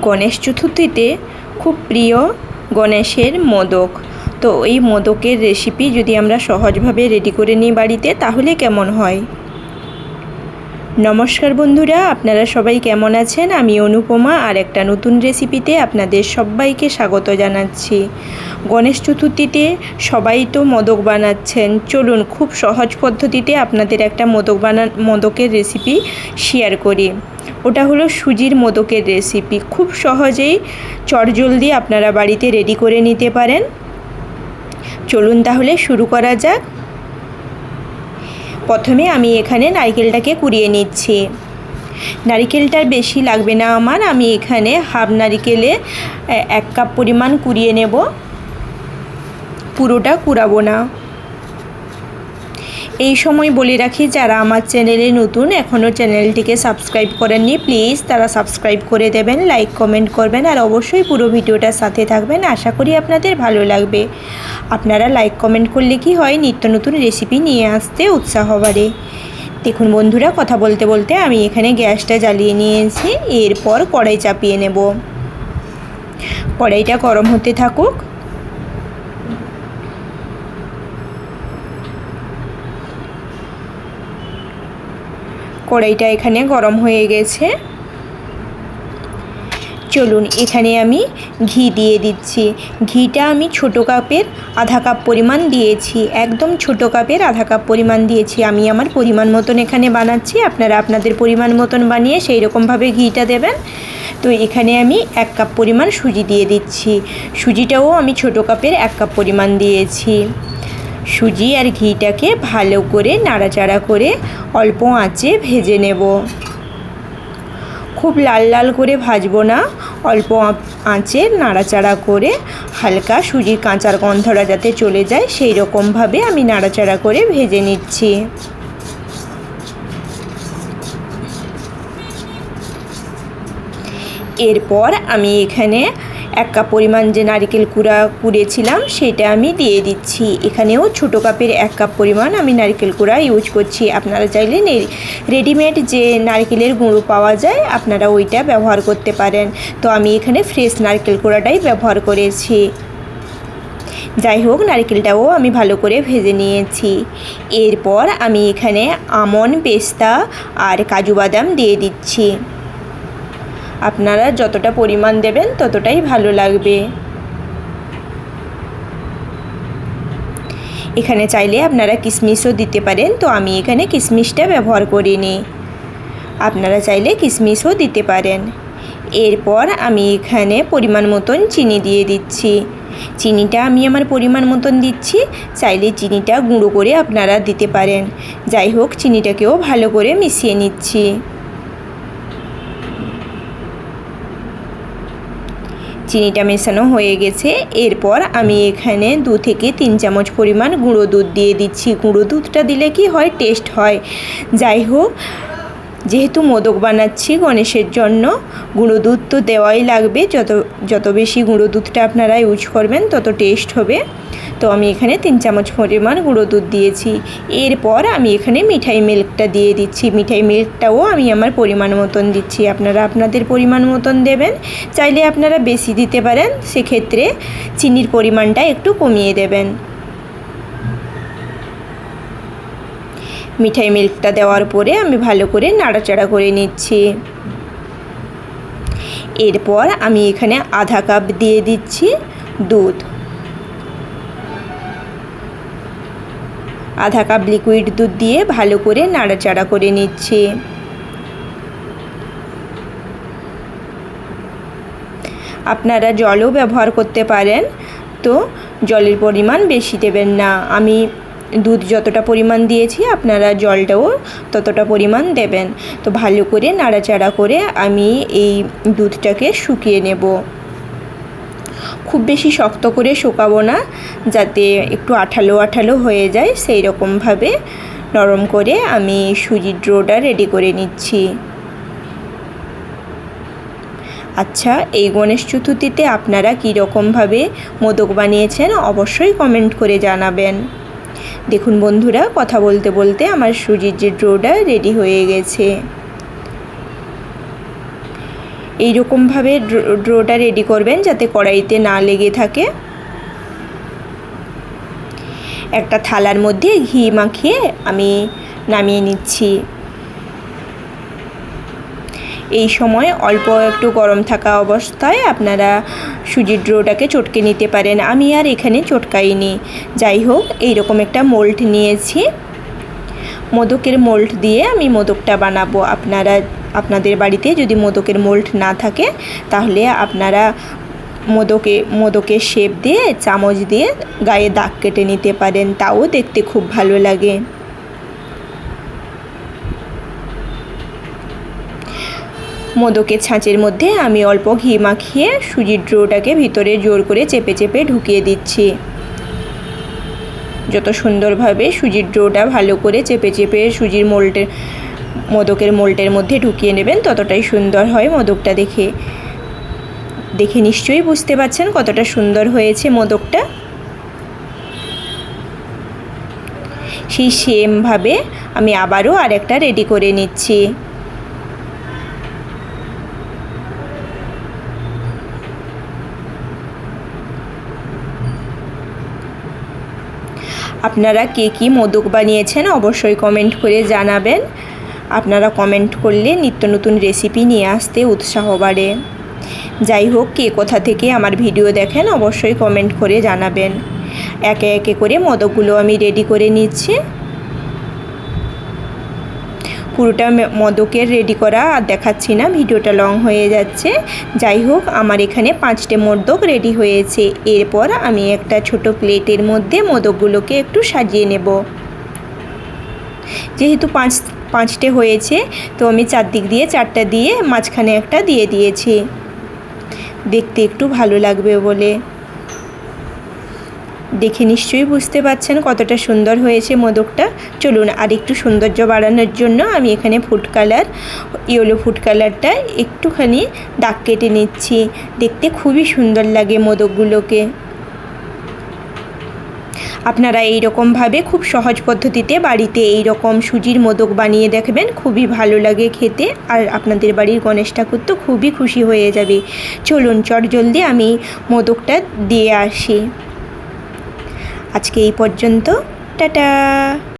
গণেশ চতুর্থীতে খুব প্রিয় গণেশের মোদক। তো এই মোদকের রেসিপি যদি আমরা সহজভাবে রেডি করে নিই বাড়িতে, তাহলে কেমন হয়? নমস্কার বন্ধুরা, আপনারা সবাই কেমন আছেন? আমি অনুপমা আর একটা নতুন রেসিপিতে আপনাদের সবাইকে স্বাগত জানাচ্ছি। গণেশ চতুর্থীতে সবাই তো মোদক বানাচ্ছেন। চলুন খুব সহজ পদ্ধতিতে আপনাদের একটা মোদক বানা মোদকের রেসিপি শেয়ার করি। ওটা হলো সুজির মোদকের রেসিপি। খুব সহজেই চটজলদি আপনারা বাড়িতে রেডি করে নিতে পারেন। চলুন তাহলে শুরু করা যাক। প্রথমে আমি এখানে নারিকেলটাকে কুড়িয়ে নিচ্ছি। নারিকেলটার বেশি লাগবে না আমার, আমি এখানে হাফ নারিকেলে এক কাপ পরিমাণ কুড়িয়ে নেব। পুরোটা কুড়াবো না। এই সময় বলে রাখি, যারা আমার চ্যানেলে নতুন, এখনও চ্যানেলটিকে সাবস্ক্রাইব করেননি, প্লিজ তারা সাবস্ক্রাইব করে দেবেন, লাইক, কমেন্ট করবেন আর অবশ্যই পুরো ভিডিওটার সাথে থাকবেন। আশা করি আপনাদের ভালো লাগবে। আপনারা লাইক, কমেন্ট করলে কি হয়, নিত্য নতুন রেসিপি নিয়ে আসতে উৎসাহ বাড়ে। দেখুন বন্ধুরা, কথা বলতে বলতে আমি এখানে গ্যাসটা জ্বালিয়ে নিয়েছি, এরপর কড়াই চাপিয়ে নেব। কড়াইটা গরম হতে থাকুক। কড়াইটা এখানে গরম হয়ে গেছে। চলুন, এখানে আমি ঘি দিয়ে দিচ্ছি। ঘিটা আমি ছোটো কাপের আধা কাপ পরিমাণ দিয়েছি, একদম ছোটো কাপের আধা কাপ পরিমাণ দিয়েছি। আমি আমার পরিমাণ মতন এখানে বানাচ্ছি, আপনারা আপনাদের পরিমাণ মতন বানিয়ে সেই রকমভাবে ঘিটা দেবেন। তো এখানে আমি এক কাপ পরিমাণ সুজি দিয়ে দিচ্ছি। সুজিটাও আমি ছোটো কাপের এক কাপ পরিমাণ দিয়েছি। সুজি আর ঘিটাকে ভালো করে নাড়াচাড়া করে অল্প আঁচে ভেজে নেব। খুব লাল লাল করে ভাজবো না, অল্প আঁচে নাড়াচাড়া করে হালকা সুজির কাঁচার গন্ধটা যাতে চলে যায়, সেই রকমভাবে আমি নাড়াচাড়া করে ভেজে নিচ্ছি। এরপর আমি এখানে এক কাপ পরিমাণ যে নারিকেল কুড়া কুড়েছিলাম, সেটা আমি দিয়ে দিচ্ছি। এখানেও ছোটো কাপের এক কাপ পরিমাণ আমি নারিকেল কুড়া ইউজ করছি। আপনারা চাইলে রেডিমেড যে নারকেলের গুঁড়ো পাওয়া যায়, আপনারা ওইটা ব্যবহার করতে পারেন। তো আমি এখানে ফ্রেশ নারকেল কুড়াটাই ব্যবহার করেছি। যাই হোক, নারকেলটাও আমি ভালো করে ভেজে নিয়েছি। এরপর আমি এখানে আমন পেস্তা আর কাজু বাদাম দিয়ে দিচ্ছি। আপনারা যতটা পরিমাণ দেবেন ততটাই ভালো লাগবে। এখানে চাইলে আপনারা কিশমিশও দিতে পারেন, তো আমি এখানে কিশমিশটা ব্যবহার করিনি আপনারা চাইলে কিশমিশও দিতে পারেন। এরপর আমি এখানে পরিমাণ মতন চিনি দিয়ে দিচ্ছি। চিনিটা আমি আমার পরিমাণ মতন দিচ্ছি, চাইলে চিনিটা গুঁড়ো করে আপনারা দিতে পারেন। যাই হোক, চিনিটাকেও ভালো করে মিশিয়ে নিচ্ছি। চিনিটা মেশানো হয়ে গেছে। এরপর আমি এখানে দু থেকে তিন চামচ পরিমাণ গুঁড়ো দুধ দিয়ে দিচ্ছি। গুঁড়ো দুধটা দিলে কি হয়? টেস্ট হয়। যাই হোক, যেহেতু মোদক বানাচ্ছি গণেশের জন্য, গুঁড়ো দুধ তো দেওয়াই লাগবে। যত যত বেশি গুঁড়ো দুধটা আপনারা ইউজ করবেন, তত টেস্ট হবে। তো আমি এখানে তিন চামচ পরিমাণ গুঁড়ো দুধ দিয়েছি। এরপর আমি এখানে মিঠাই মিল্কটা দিয়ে দিচ্ছি। মিঠাই মিল্কটাও আমি আমার পরিমাণ মতন দিচ্ছি। আপনারা আপনাদের পরিমাণ মতন দেবেন। চাইলে আপনারা বেশি দিতে পারেন। সেক্ষেত্রে চিনির পরিমাণটা একটু কমিয়ে দেবেন। মিঠাই মিল্কটা দেওয়ার পরে আমি ভালো করে নাড়াচাড়া করে নিচ্ছি। এরপর আমি এখানে আধা কাপ দিয়ে দিচ্ছি দুধ। আধা কাপ লিকুইড দুধ দিয়ে ভালো করে নাড়াচাড়া করে নিচ্ছি। আপনারা জলও ব্যবহার করতে পারেন, তো জলের পরিমাণ বেশি দেবেন না। আমি দুধ যতটা পরিমাণ দিয়েছি, আপনারা জলটাও ততটা পরিমাণ দেবেন। তো ভালো করে নাড়াচাড়া করে আমি এই দুধটাকে শুকিয়ে নেব। খুব বেশি শক্ত করে শুকাবো না, যাতে একটু আঠালো আঠালো হয়ে যায়, সেই রকমভাবে নরম করে আমি সুজির ড্রোটা রেডি করে নিচ্ছি। আচ্ছা এই গণেশ চতুর্থীতে আপনারা কী রকমভাবে মোদক বানিয়েছেন অবশ্যই কমেন্ট করে জানাবেন। দেখুন বন্ধুরা, কথা বলতে বলতে আমার সুজির যে ড্রোটা রেডি হয়ে গেছে। এইরকমভাবে ড্রোটা রেডি করবেন যাতে কড়াইতে না লেগে থাকে। একটা থালার মধ্যে ঘি মাখিয়ে আমি নামিয়ে নিচ্ছি। এই সময় অল্প একটু গরম থাকা অবস্থায় আপনারা সুজির ড্রোটাকে চটকে নিতে পারেন। আমি আর এখানে চটকাইনি। যাই হোক, এইরকম একটা মোল্ড নিয়েছি। মোদকের মোল্ড দিয়ে আমি মোদকটা বানাবো। আপনারা, আপনাদের বাড়িতে যদি মোদকের মোল্ড না থাকে, তাহলে আপনারা মোদকে, মোদকের শেপ দিয়ে, চামচ দিয়ে গায়ে দাগ কেটে নিতে পারেন। তাও দেখতে খুব ভালো লাগে। মোদকের ছাঁচের মধ্যে আমি অল্প ঘি মাখিয়ে সুজির ড্রোটাকে ভিতরে জোর করে চেপে চেপে ঢুকিয়ে দিচ্ছি। যত সুন্দরভাবে সুজির ড্রোটা ভালো করে চেপে চেপে সুজির মোল্টের, মোদকের মোল্টের মধ্যে ঢুকিয়ে নেবেন, ততটাই সুন্দর হয় মোদকটা দেখে। দেখে নিশ্চয়ই বুঝতে পারছেন কতটা সুন্দর হয়েছে মোদকটা। সেই সেমভাবে আমি আবারও আরেকটা রেডি করে নিচ্ছি। আপনারা কে কী মোদক বানিয়েছেন অবশ্যই কমেন্ট করে জানাবেন। আপনারা কমেন্ট করলে নিত্য নতুন রেসিপি নিয়ে আসতে উৎসাহ বাড়ে। যাই হোক, কে কোথা থেকে আমার ভিডিও দেখেন অবশ্যই কমেন্ট করে জানাবেন। একে একে করে মদকগুলো আমি রেডি করে নিচ্ছি। পুরোটা মদকের রেডি করা আর দেখাচ্ছি না, ভিডিওটা লং হয়ে যাচ্ছে। যাই হোক, আমার এখানে পাঁচটে মোদক রেডি হয়েছে। এরপর আমি একটা ছোট প্লেটের মধ্যে মোদকগুলোকে একটু সাজিয়ে নেব। যেহেতু পাঁচ, পাঁচটে হয়েছে, তো আমি চারদিক দিয়ে চারটা দিয়ে মাঝখানে একটা দিয়ে দিয়েছি। দেখতে একটু ভালো লাগবে বলে। দেখে নিশ্চয়ই বুঝতে পারছেন কতটা সুন্দর হয়েছে মোদকটা। চলুন আর একটু সৌন্দর্য বাড়ানোর জন্য আমি এখানে ফুড কালার, ইয়েলো ফুড কালারটা একটুখানি দাগ কেটে নিচ্ছি। দেখতে খুবই সুন্দর লাগে মোদকগুলোকে। আপনারা এই রকমভাবে খুব সহজ পদ্ধতিতে বাড়িতে এই রকম সুজির মোদক বানিয়ে দেখবেন, খুবই ভালো লাগে খেতে আর আপনাদের বাড়ির গণেশ ঠাকুর তো খুবই খুশি হয়ে যাবে। চলুন চট জলদি আমি মোদকটা দিয়ে আসি। আজকে এই পর্যন্ত টাটা!